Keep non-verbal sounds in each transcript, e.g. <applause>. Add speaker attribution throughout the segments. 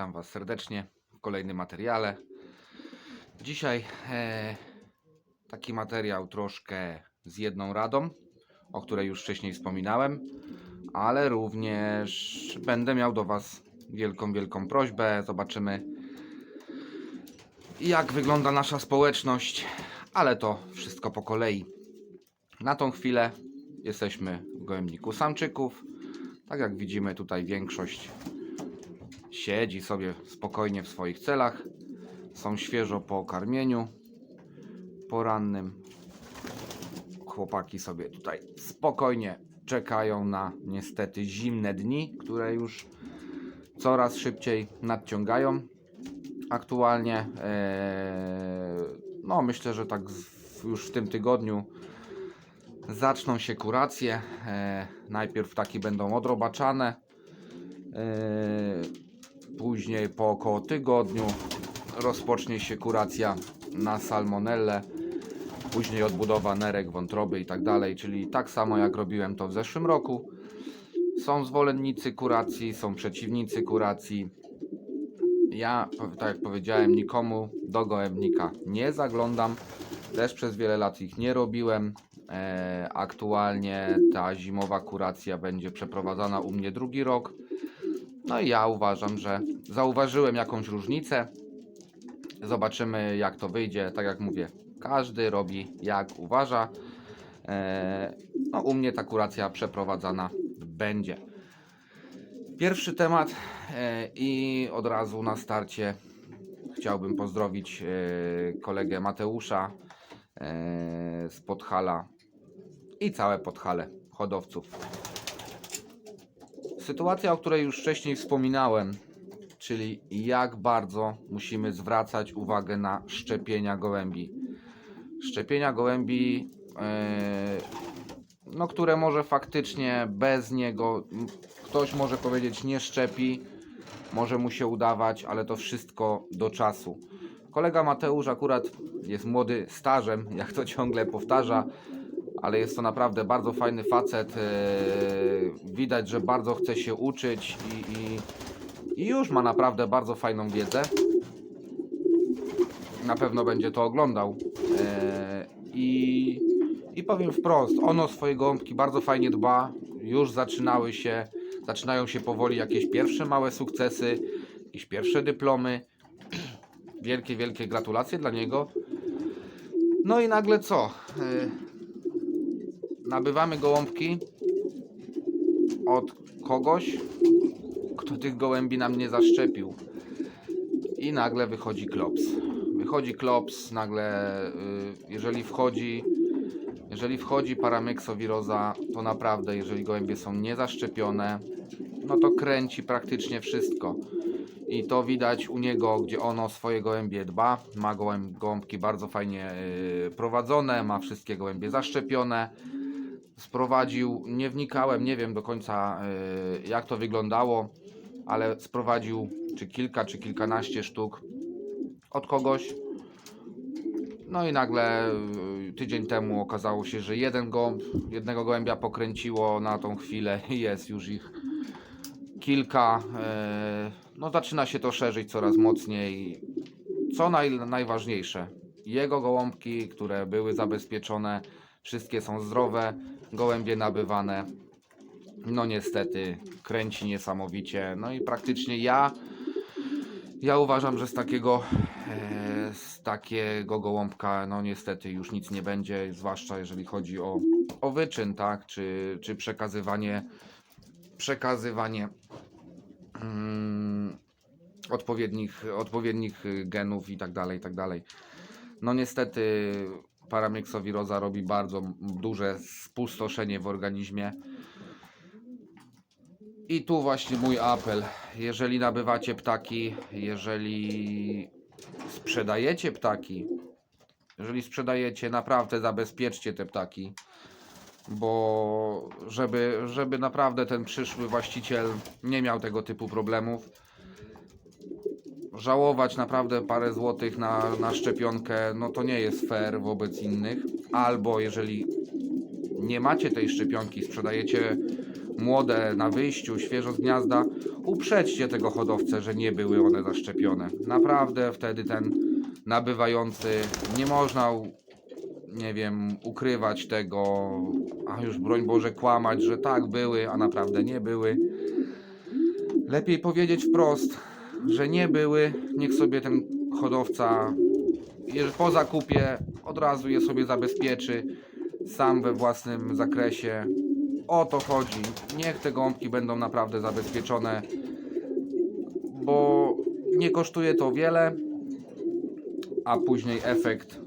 Speaker 1: Witam Was serdecznie w kolejnym materiale. Dzisiaj e, taki materiał troszkę z jedną radą, o której już wcześniej wspominałem, ale również będę miał do Was wielką, wielką prośbę. Zobaczymy, jak wygląda nasza społeczność, ale to wszystko po kolei. Na tą chwilę jesteśmy w gołębniku samczyków. Tak jak widzimy, tutaj większość siedzi sobie spokojnie w swoich celach. Są świeżo po karmieniu porannym. Chłopaki sobie tutaj spokojnie czekają na niestety zimne dni, które już coraz szybciej nadciągają. Aktualnie, e, no myślę, że tak już w tym tygodniu zaczną się kuracje. E, najpierw takie będą odrobaczane. Później po około tygodniu rozpocznie się kuracja na salmonellę. Później odbudowa nerek, wątroby i tak dalej, czyli tak samo jak robiłem to w zeszłym roku. Są zwolennicy kuracji, są przeciwnicy kuracji. Ja, tak jak powiedziałem, nikomu do gołębnika nie zaglądam. Też przez wiele lat ich nie robiłem. E, aktualnie ta zimowa kuracja będzie przeprowadzana u mnie drugi rok. No i ja uważam, że zauważyłem jakąś różnicę. Zobaczymy jak to wyjdzie. Tak jak mówię, każdy robi jak uważa. E, no u mnie ta kuracja przeprowadzana będzie. Pierwszy temat e, i od razu na starcie chciałbym pozdrowić e, kolegę Mateusza z Podhala i całe Podhale hodowców. Sytuacja, o której już wcześniej wspominałem, czyli jak bardzo musimy zwracać uwagę na szczepienia gołębi. Szczepienia gołębi, e, no, które może faktycznie bez niego ktoś może powiedzieć nie szczepi, może mu się udawać, ale to wszystko do czasu. Kolega Mateusz akurat jest młody stażem, <laughs> jak to ciągle powtarza, ale jest to naprawdę bardzo fajny facet. e, Widać, że bardzo chce się uczyć i, i, i już ma naprawdę bardzo fajną wiedzę. Na pewno będzie to oglądał. E, I, I powiem wprost, ono swoje gąbki bardzo fajnie dba. Już zaczynały się, zaczynają się powoli jakieś pierwsze małe sukcesy, jakieś pierwsze dyplomy. Wielkie, wielkie gratulacje dla niego. No i nagle co? Nabywamy gołąbki od kogoś, kto tych gołębi nam nie zaszczepił. I nagle wychodzi klops. Wychodzi klops, nagle y, jeżeli wchodzi jeżeli wchodzi paramyxowiroza, to naprawdę jeżeli gołębie są niezaszczepione, no to kręci praktycznie wszystko. I to widać u niego, gdzie ono swoje gołębie dba. Ma gołęb, gołąbki bardzo fajnie y, prowadzone, ma wszystkie gołębie zaszczepione sprowadził, nie wnikałem, nie wiem do końca y, jak to wyglądało, ale sprowadził czy kilka, czy kilkanaście sztuk od kogoś. No i nagle y, tydzień temu okazało się, że jeden gołąb, jednego gołębia pokręciło na tą chwilę i jest już ich kilka. y, No zaczyna się to szerzyć coraz mocniej. Co naj, najważniejsze, jego gołąbki, które były zabezpieczone, wszystkie są zdrowe, gołębie nabywane. No niestety kręci niesamowicie. No i praktycznie ja ja uważam, że z takiego e, z takiego gołąbka no niestety już nic nie będzie, zwłaszcza jeżeli chodzi o, o wyczyn, tak, czy, czy przekazywanie przekazywanie mm, odpowiednich, odpowiednich genów i tak dalej, i tak dalej. No niestety paramyxowiroza robi bardzo duże spustoszenie w organizmie. I tu właśnie mój apel. Jeżeli nabywacie ptaki, jeżeli sprzedajecie ptaki, jeżeli sprzedajecie, naprawdę zabezpieczcie te ptaki, bo żeby, żeby naprawdę ten przyszły właściciel nie miał tego typu problemów, żałować naprawdę parę złotych na, na szczepionkę, no to nie jest fair wobec innych. Albo jeżeli nie macie tej szczepionki, sprzedajecie młode na wyjściu, świeżo z gniazda, uprzedźcie tego hodowcę, że nie były one zaszczepione. Naprawdę wtedy ten nabywający nie można, nie wiem, ukrywać tego, a już broń Boże kłamać, że tak były, a naprawdę nie były. Lepiej powiedzieć wprost, że nie były. Niech sobie ten hodowca po zakupie od razu je sobie zabezpieczy sam we własnym zakresie. O to chodzi. Niech te gąbki będą naprawdę zabezpieczone, bo nie kosztuje to wiele, a później efekt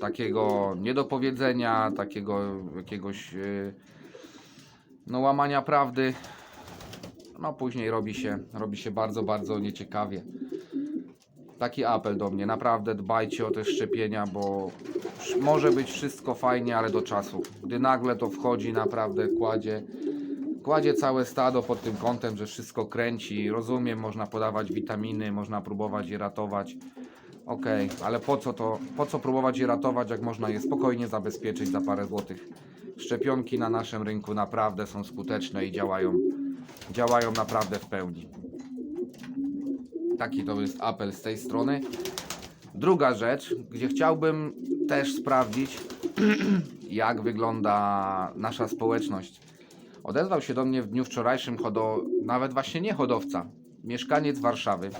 Speaker 1: takiego niedopowiedzenia, takiego jakiegoś yy, no, łamania prawdy, no później robi się, robi się bardzo, bardzo nieciekawie. Taki apel do mnie, naprawdę dbajcie o te szczepienia, bo może być wszystko fajnie, ale do czasu. Gdy nagle to wchodzi, naprawdę kładzie, kładzie całe stado pod tym kątem, że wszystko kręci. Rozumiem, można podawać witaminy, można próbować je ratować. Okej, ale po co to, po co próbować je ratować, jak można je spokojnie zabezpieczyć za parę złotych? Szczepionki na naszym rynku naprawdę są skuteczne i działają, działają naprawdę w pełni. Taki to jest apel z tej strony. Druga rzecz, gdzie chciałbym też sprawdzić, <clears throat> jak wygląda nasza społeczność. Odezwał się do mnie w dniu wczorajszym hodo, nawet właśnie nie hodowca, mieszkaniec Warszawy,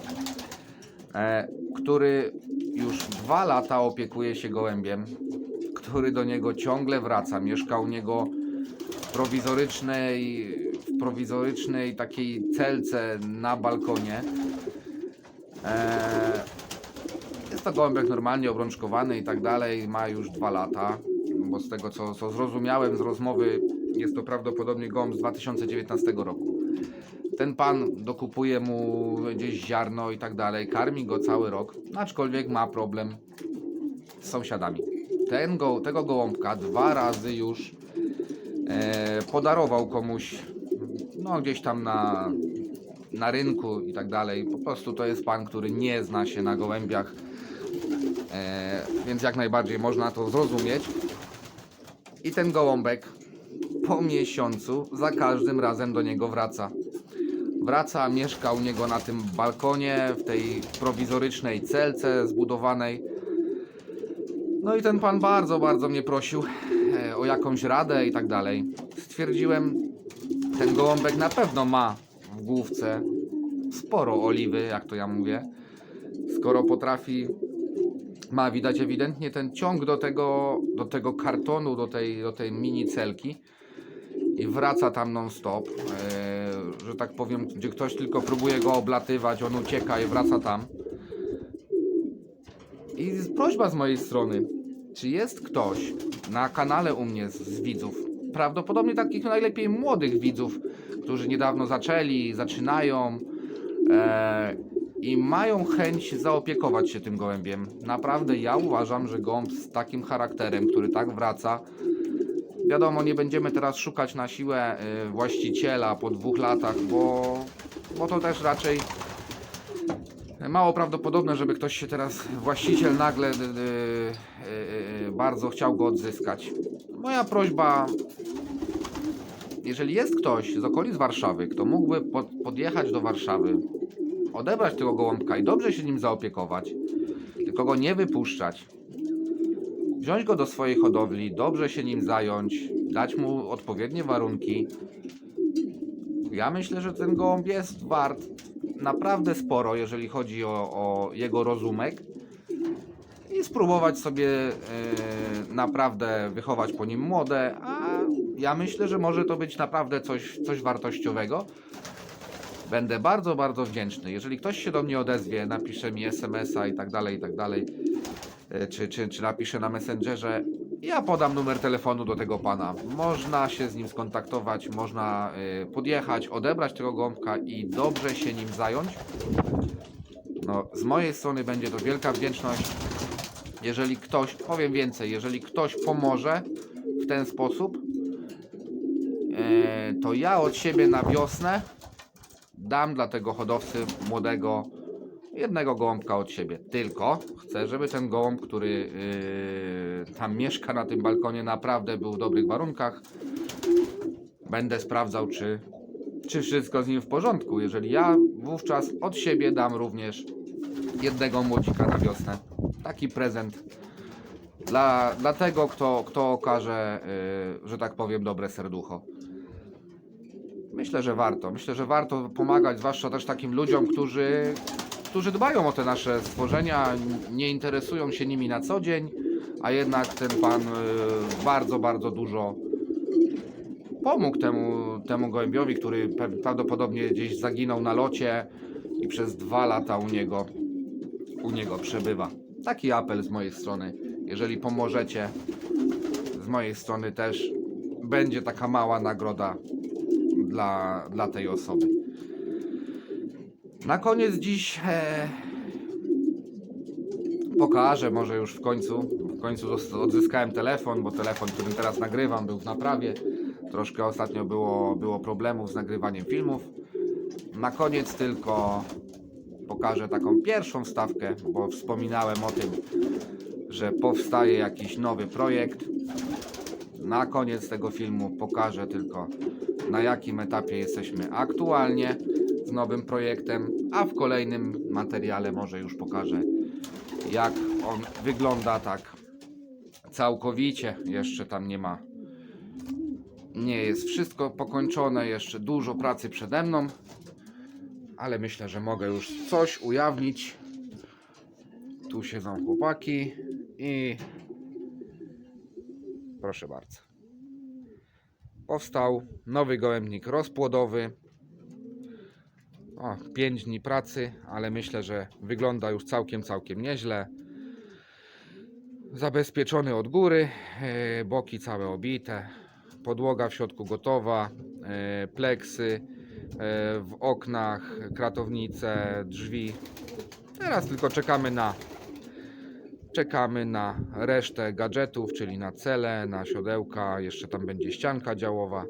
Speaker 1: e, który już dwa lata opiekuje się gołębiem, który do niego ciągle wraca. Mieszka u niego w prowizorycznej, prowizorycznej takiej celce na balkonie. Eee, jest to gołębek normalnie obrączkowany i tak dalej, ma już dwa lata, bo z tego co, co zrozumiałem z rozmowy, jest to prawdopodobnie gołąb z 2019 roku. Ten pan dokupuje mu gdzieś ziarno i tak dalej, karmi go cały rok, aczkolwiek ma problem z sąsiadami. Ten go, tego gołąbka dwa razy już e, podarował komuś, no gdzieś tam na, na rynku i tak dalej. Po prostu to jest pan, który nie zna się na gołębiach, e, więc jak najbardziej można to zrozumieć. I ten gołąbek po miesiącu za każdym razem do niego wraca. Wraca, mieszka u niego na tym balkonie, w tej prowizorycznej celce zbudowanej. No i ten pan bardzo, bardzo mnie prosił e, o jakąś radę i tak dalej. Stwierdziłem, ten gołąbek na pewno ma w główce sporo oliwy, jak to ja mówię. Skoro potrafi, ma widać ewidentnie ten ciąg do tego, do tego kartonu, do tej, do tej mini celki i wraca tam non stop, e, że tak powiem, gdzie ktoś tylko próbuje go oblatywać, on ucieka i wraca tam. I prośba z mojej strony, czy jest ktoś na kanale u mnie z, z widzów, prawdopodobnie takich najlepiej młodych widzów, którzy niedawno zaczęli, zaczynają e, i mają chęć zaopiekować się tym gołębiem. Naprawdę ja uważam, że gołąb z takim charakterem, który tak wraca, wiadomo, nie będziemy teraz szukać na siłę e, właściciela po dwóch latach, bo, bo to też raczej Mało prawdopodobne, żeby ktoś się teraz, właściciel nagle y, y, bardzo chciał go odzyskać. Moja prośba, jeżeli jest ktoś z okolic Warszawy, kto mógłby pod, podjechać do Warszawy, odebrać tego gołąbka i dobrze się nim zaopiekować, tylko go nie wypuszczać, wziąć go do swojej hodowli, dobrze się nim zająć, dać mu odpowiednie warunki, ja myślę, że ten gołąb jest wart naprawdę sporo, jeżeli chodzi o, o jego rozumek. I spróbować sobie e, naprawdę wychować po nim młode, a ja myślę, że może to być naprawdę coś, coś wartościowego. Będę bardzo, bardzo wdzięczny. Jeżeli ktoś się do mnie odezwie, napisze mi SMS-a i tak dalej, i tak dalej, e, czy, czy, czy napisze na Messengerze, ja podam numer telefonu do tego pana. Można się z nim skontaktować, można y, podjechać, odebrać tego gąbka i dobrze się nim zająć. No, z mojej strony będzie to wielka wdzięczność. Jeżeli ktoś, powiem więcej, jeżeli ktoś pomoże w ten sposób, e, to ja od siebie na wiosnę dam dla tego hodowcy młodego jednego gołąbka od siebie. Tylko chcę, żeby ten gołąb, który yy, tam mieszka na tym balkonie, naprawdę był w dobrych warunkach. Będę sprawdzał, czy czy wszystko z nim w porządku. Jeżeli ja wówczas od siebie dam również jednego młodzika na wiosnę. Taki prezent dla, dla tego, kto, kto okaże, yy, że tak powiem, dobre serducho. Myślę, że warto. Myślę, że warto pomagać, zwłaszcza też takim ludziom, którzy, którzy dbają o te nasze stworzenia, nie interesują się nimi na co dzień, a jednak ten pan yy, bardzo, bardzo dużo pomógł temu, temu gołębiowi, który prawdopodobnie gdzieś zaginął na locie i przez dwa lata u niego, u niego przebywa. Taki apel z mojej strony. Jeżeli pomożecie, z mojej strony też będzie taka mała nagroda dla, dla tej osoby. Na koniec dziś e, pokażę, może już w końcu. W końcu odzyskałem telefon, bo telefon, którym teraz nagrywam, był w naprawie. Troszkę ostatnio było, było problemów z nagrywaniem filmów. Na koniec tylko pokażę taką pierwszą stawkę, bo wspominałem o tym, że powstaje jakiś nowy projekt. Na koniec tego filmu pokażę tylko na jakim etapie jesteśmy aktualnie z nowym projektem, a w kolejnym materiale może już pokażę jak on wygląda tak całkowicie. Jeszcze tam nie ma nie jest wszystko pokończone, jeszcze dużo pracy przede mną, ale myślę, że mogę już coś ujawnić. Tu siedzą chłopaki i proszę bardzo. Powstał nowy gołębnik rozpłodowy. O, 5 dni pracy, ale myślę, że wygląda już całkiem, całkiem nieźle. Zabezpieczony od góry, e, boki całe obite, podłoga w środku gotowa, e, pleksy w oknach, kratownice, drzwi. Teraz tylko czekamy na czekamy na resztę gadżetów, czyli na cele, na siodełka, jeszcze tam będzie ścianka działowa,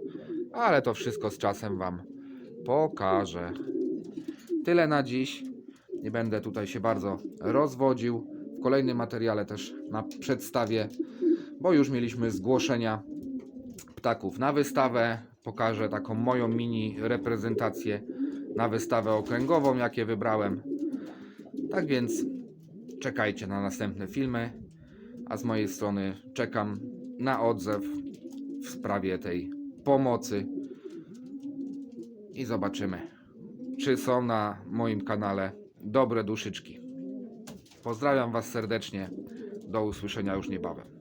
Speaker 1: ale to wszystko z czasem Wam pokażę. Tyle na dziś. Nie będę tutaj się bardzo rozwodził. W kolejnym materiale też na przedstawię, bo już mieliśmy zgłoszenia ptaków na wystawę. Pokażę taką moją mini reprezentację na wystawę okręgową, jakie wybrałem. Tak więc czekajcie na następne filmy, a z mojej strony czekam na odzew w sprawie tej pomocy i zobaczymy, czy są na moim kanale dobre duszyczki. Pozdrawiam Was serdecznie. Do usłyszenia już niebawem.